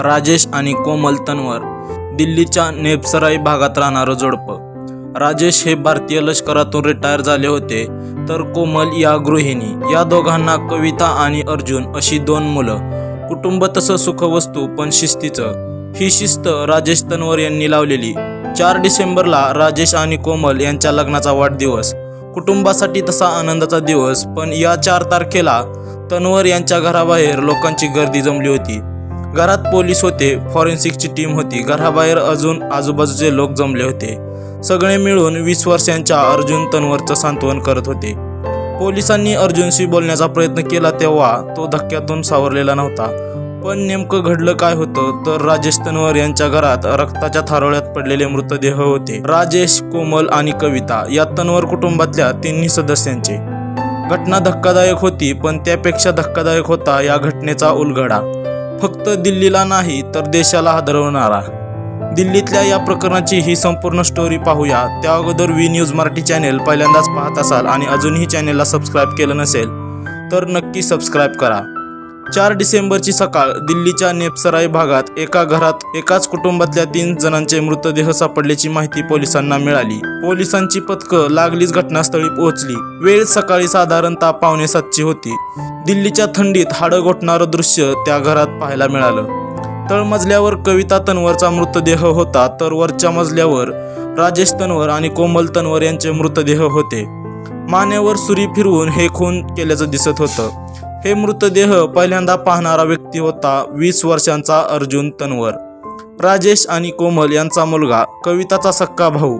राजेश आणि कोमल तन्वर दिल्लीच्या नेपसराई भागात राहणारं जोडपं. राजेश हे भारतीय लष्करातून रिटायर झाले होते तर कोमल या गृहिणी. या दोघांना कविता आणि अर्जुन अशी दोन मुलं. कुटुंब तसं सुखवस्तू पण शिस्तीचं. ही शिस्त राजेश तन्वर यांनी लावलेली. चार डिसेंबरला राजेश आणि कोमल यांच्या लग्नाचा वाढदिवस. कुटुंबासाठी तसा आनंदाचा दिवस पण या चार तारखेला तन्वर यांच्या घराबाहेर लोकांची गर्दी जमली होती. घरात पोलीस होते फॉरेन्सिकची टीम होती घराबाहेर अजून आजूबाजूचे लोक जमले होते. सगळे मिळून वीस वर्षांच्या अर्जुन तन्वरचं सांत्वन करत होते. पोलिसांनी अर्जुनशी बोलण्याचा प्रयत्न केला तेव्हा तो धक्क्यातून सावरलेला नव्हता. पण नेमकं घडलं काय होतं तर राजेश तन्वर यांच्या घरात रक्ताच्या थारोळ्यात पडलेले मृतदेह होते. राजेश कोमल आणि कविता या तन्वर कुटुंबातल्या तिन्ही सदस्यांचे. घटना धक्कादायक होती पण त्यापेक्षा धक्कादायक होता या घटनेचा उलगडा. फक्त दिल्लीला नाही तर देशाला हादरवणारा दिल्लीतल्या या प्रकरणाची ही संपूर्ण स्टोरी पाहूया. त्या अगोदर वी न्यूज मराठी चॅनेल पहिल्यांदाच पाहत असाल आणि अजूनही चॅनेलला सबस्क्राईब केलं नसेल तर नक्की सबस्क्राईब करा. चार डिसेंबरची सकाळ दिल्लीच्या नेपसराई भागात एका घरात एकाच कुटुंबातल्या तीन जणांचे मृतदेह सापडल्याची माहिती पोलिसांना मिळाली. पोलिसांची पथकं लागलीच घटनास्थळी पोहोचली. वेळ सकाळी साधारणतः पावणे सातची होती. दिल्लीच्या थंडीत हाडं गोठणारं दृश्य त्या घरात पाहायला मिळालं. तळमजल्यावर कविता तन्वरचा मृतदेह होता तर वरच्या मजल्यावर राजेश तन्वर आणि कोमल तन्वर यांचे मृतदेह होते. मानेवर सुरी फिरवून हे खून केल्याचं दिसत होतं. हे मृतदेह पहिल्यांदा पाहणारा व्यक्ती होता वीस वर्षांचा अर्जुन तन्वर. राजेश आणि कोमल यांचा मुलगा कविताचा सक्का भाऊ.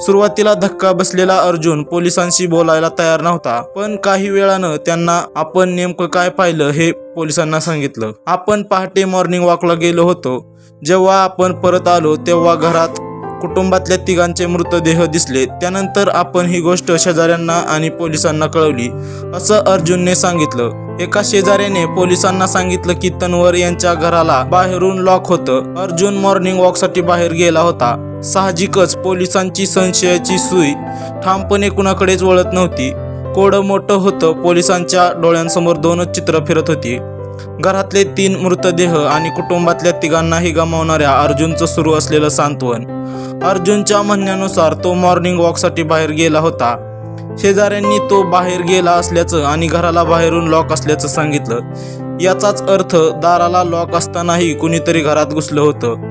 सुरुवातीला धक्का बसलेला अर्जुन पोलिसांशी बोलायला तयार नव्हता पण काही वेळानं त्यांना आपण नेमकं काय पाहिलं हे पोलिसांना सांगितलं. आपण पहाटे मॉर्निंग वॉकला गेलो होतो. जेव्हा आपण परत आलो तेव्हा घरात कुटुंबातल्या तिघांचे मृतदेह दिसले. त्यानंतर आपण ही गोष्ट शेजाऱ्यांना आणि पोलिसांना कळवली असं अर्जुनने सांगितलं. एका शेजाऱ्याने पोलिसांना सांगितलं की तन्वर यांच्या घराला बाहेरून लॉक होतं. अर्जुन मॉर्निंग वॉकसाठी बाहेर गेला होता. साहजिकच पोलिसांची संशयाची सुई ठामपणे कुणाकडेच वळत नव्हती. कोडं मोठं होतं पोलिसांच्या डोळ्यांसमोर दोनच चित्र फिरत होती. घरातले तीन मृतदेह आणि कुटुंबातल्या तिघांनाही गमावणाऱ्या अर्जुनचं सुरू असलेलं सांत्वन. अर्जुनच्या म्हणण्यानुसार तो मॉर्निंग वॉकसाठी बाहेर गेला होता. शेजाऱ्यांनी तो बाहेर गेला असल्याचं आणि घराला बाहेरून लॉक असल्याचं सांगितलं. याचाच अर्थ दाराला लॉक असतानाही कुणीतरी घरात घुसलं होतं.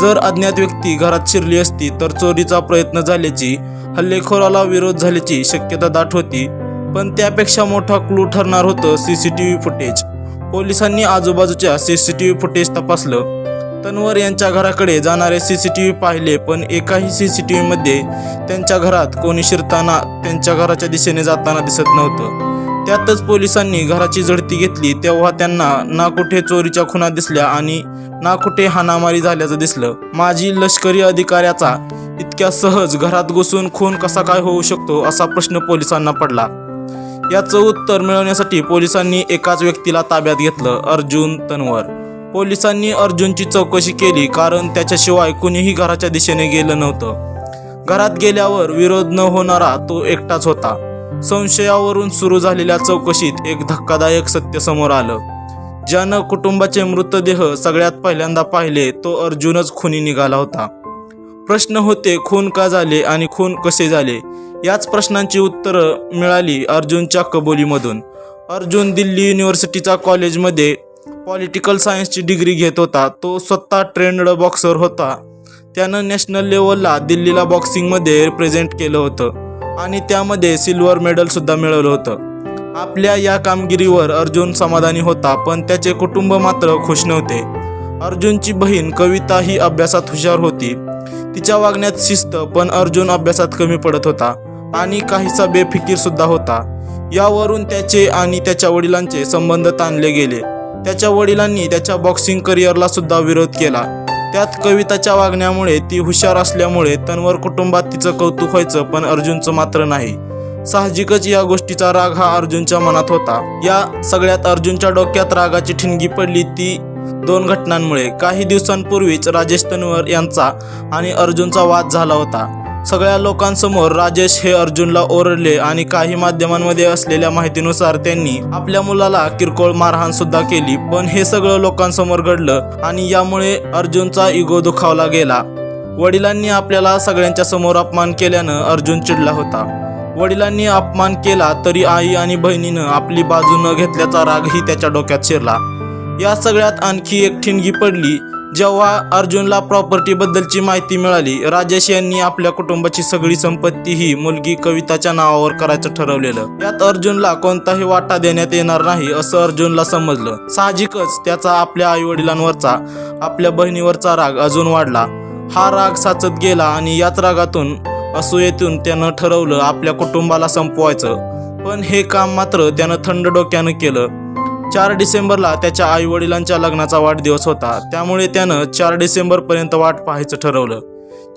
जर अज्ञात व्यक्ती घरात शिरली असती तर चोरीचा प्रयत्न झाल्याची हल्लेखोराला विरोध झाल्याची शक्यता दाट होती. पण त्यापेक्षा मोठा क्लू ठरणार होतं सीसीटीव्ही फुटेज पोलिसांनी आजूबाजूच्या C C T V footage तपासलं. तन्वर यांच्या घराकडे जाणारे सी सी टी व्ही पाहिले पण एकाही सी सी टी व्हीमध्ये त्यांच्या घरात कोणी शिरताना त्यांच्या घराच्या दिशेने जाताना दिसत नव्हतं. त्यातच पोलिसांनी घराची झडती घेतली तेव्हा त्यांना ना कुठे चोरीच्या खुणा दिसल्या आणि ना कुठे हाणामारी झाल्याचं दिसलं. माजी लष्करी अधिकाऱ्याचा इतक्या सहज घरात घुसून खून कसा काय होऊ शकतो असा प्रश्न पोलिसांना पडला. याचं उत्तर मिळवण्यासाठी पोलिसांनी एकाच व्यक्तीला ताब्यात घेतलं अर्जुन तन्वर. पोलिसांनी अर्जुनची चौकशी केली कारण त्याच्याशिवाय कुणीही घराच्या दिशेने गेलं नव्हतं. घरात गेल्यावर विरोध न होणारा तो एकटाच होता. संशयावरून सुरू झालेल्या चौकशीत एक धक्कादायक सत्य समोर आलं. ज्यानं कुटुंबाचे मृतदेह सगळ्यात पहिल्यांदा पाहिले तो अर्जुनच खुनी निघाला होता. प्रश्न होते खून का झाले आणि खून कसे झाले? याच प्रश्नांची उत्तरं मिळाली अर्जुनच्या कबुलीमधून. अर्जुन दिल्ली युनिव्हर्सिटीचा कॉलेजमध्ये पॉलिटिकल सायन्सची डिग्री घेत होता. तो स्वतः ट्रेंड बॉक्सर होता. त्यानं नॅशनल लेवलला दिल्लीला बॉक्सिंगमध्ये रिप्रेझेंट केलं होतं. आणि त्यामध्ये सिल्वर मेडलसुद्धा मिळवलं होतं. आपल्या या कामगिरीवर अर्जुन समाधानी होता पण त्याचे कुटुंब मात्र खुश नव्हते. अर्जुनची बहीण कविता ही अभ्यासात हुशार होती. तिच्या वागण्यात शिस्त पण अर्जुन अभ्यासात कमी पडत होता. आणि काहीसा बेफिकीर सुद्धा होता. यावरून त्याचे आणि त्याच्या वडिलांचे संबंध ताणले गेले. त्याच्या वडिलांनी त्याच्या बॉक्सिंग करिअरला सुद्धा विरोध केला. त्यात कविताच्या वागण्यामुळे ती हुशार असल्यामुळे तन्वर कुटुंबात तिचं कौतुक व्हायचं पण अर्जुनचं मात्र नाही. साहजिकच या गोष्टीचा राग हा अर्जुनच्या मनात होता. या सगळ्यात अर्जुनच्या डोक्यात रागाची ठिणगी पडली ती दोन घटनांमुळे. काही दिवसांपूर्वीच राजेश तन्वर यांचा आणि अर्जुनचा वाद झाला होता. सगळ्या लोकांसमोर राजेश हे अर्जुनला ओरडले आणि काही माध्यमांमध्ये असलेल्या माहितीनुसार त्यांनी आपल्या मुलाला किरकोळ मारहाण सुद्धा केली पण हे सगळं लोकांसमोर घडलं आणि यामुळे अर्जुनचा इगो दुखावला गेला. वडिलांनी आपल्याला सगळ्यांच्या समोर अपमान केल्यानं अर्जुन चिडला होता. वडिलांनी अपमान केला तरी आई आणि बहिणीनं आपली बाजू न घेतल्याचा रागही त्याच्या डोक्यात शिरला. या सगळ्यात आणखी एक ठिणगी पडली जेव्हा अर्जुनला प्रॉपर्टी बद्दलची माहिती मिळाली राजेश यांनी आपल्या कुटुंबाची सगळी संपत्ती ही मुलगी कविताच्या नावावर करायचं ठरवलेलं. त्यात अर्जुनला कोणताही वाटा देण्यात येणार नाही असं अर्जुनला समजलं. साहजिकच त्याचा आपल्या आई वडिलांवरचा आपल्या बहिणीवरचा राग अजून वाढला. हा राग साचत गेला आणि याच रागातून असूयेतून त्यानं ठरवलं आपल्या कुटुंबाला संपवायचं. पण हे काम मात्र त्यानं थंड डोक्यानं केलं. चार डिसेंबरला त्याच्या आई वडिलांच्या लग्नाचा वाढदिवस होता. त्यामुळे त्यानं चार डिसेंबरपर्यंत वाट पाहायचं ठरवलं.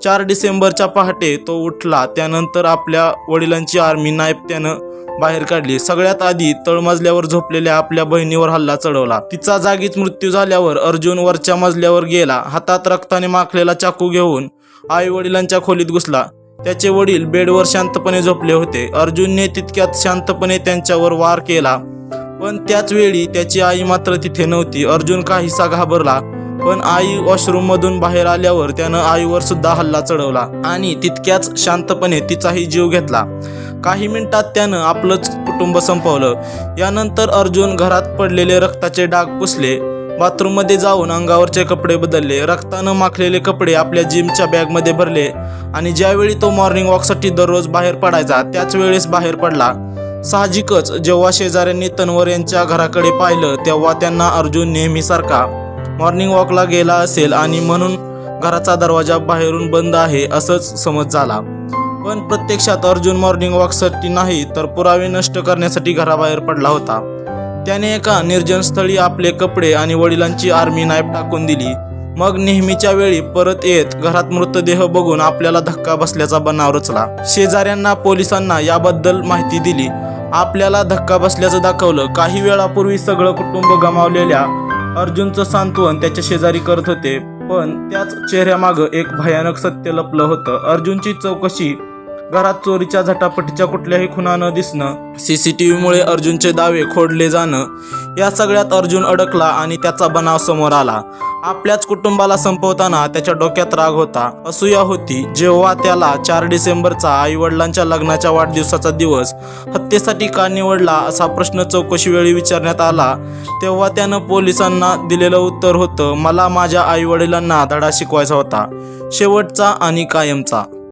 चार डिसेंबरच्या पहाटे तो उठला त्यानंतर आपल्या वडिलांची आर्मी नाईफ त्यानं बाहेर काढली. सगळ्यात आधी तळमजल्यावर झोपलेल्या आपल्या बहिणीवर हल्ला चढवला. तिचा जागीच मृत्यू झाल्यावर अर्जुन वरच्या मजल्यावर गेला. हातात रक्ताने माखलेला चाकू घेऊन आई वडिलांच्या खोलीत घुसला. त्याचे वडील बेडवर शांतपणे झोपले होते. अर्जुनने तितक्यात शांतपणे त्यांच्यावर वार केला. पण त्याच वेळी त्याची आई मात्र तिथे नव्हती. अर्जुन काहीसा घाबरला? पण आई वॉशरूम मधून बाहेर आल्यावर त्यानं आईवर सुद्धा हल्ला चढवला आणि तितक्याच शांतपणे तिचाही जीव घेतला. काही मिनिटात त्यानं आपलंच कुटुंब संपवलं. यानंतर अर्जुन घरात पडलेले रक्ताचे डाग पुसले. बाथरूममध्ये जाऊन अंगावरचे कपडे बदलले. रक्तानं माखलेले कपडे आपल्या जिमच्या बॅगमध्ये भरले आणि ज्यावेळी तो मॉर्निंग वॉकसाठी दररोज बाहेर पडायचा त्याच वेळेस बाहेर पडला. साहजिकच जेव्हा शेजाऱ्यांनी तन्वर यांच्या घराकडे पाहिलं तेव्हा त्यांना अर्जुन नेहमीसारखा मॉर्निंग वॉकला गेला असेल आणि म्हणून घराचा दरवाजा बाहेरून बंद आहे असंच समज झाला. पण प्रत्यक्षात अर्जुन मॉर्निंग वॉकसाठी नाही तर पुरावे नष्ट करण्यासाठी घराबाहेर पडला होता. त्याने एका निर्जन स्थळी आपले कपडे आणि वडिलांची आर्मी नाईफ टाकून दिली. मग नेहमीच्या वेळी परत येत घरात मृतदेह बघून आपल्याला धक्का बसल्याचा बनाव रचला. शेजाऱ्यांना पोलिसांना याबद्दल माहिती दिली. आपल्याला धक्का बसल्याचं दाखवलं. काही वेळापूर्वी सगळं कुटुंब गमावलेल्या अर्जुनचं सांत्वन त्याच्या शेजारी करत होते. पण त्याच चेहऱ्यामागं एक भयानक सत्य लपलं होतं. अर्जुनची चौकशी घरात चोरीच्या झटापटीच्या कुठल्याही खुणा न दिसणं सीसीटीव्हीमुळे अर्जुनचे दावे खोडले जाणं या सगळ्यात अर्जुन अडकला आणि त्याचा बनाव समोर आला. आपल्याच कुटुंबाला संपवताना त्याच्या डोक्यात राग होता. असूया होती जेव्हा त्याला चार डिसेंबरचा आई वडिलांच्या लग्नाच्या वाढदिवसाचा दिवस हत्येसाठी का निवडला असा प्रश्न चौकशी वेळी विचारण्यात आला तेव्हा त्यानं पोलिसांना दिलेलं उत्तर होतं मला माझ्या आई वडिलांना धडा शिकवायचा होता. शेवटचा आणि कायमचा.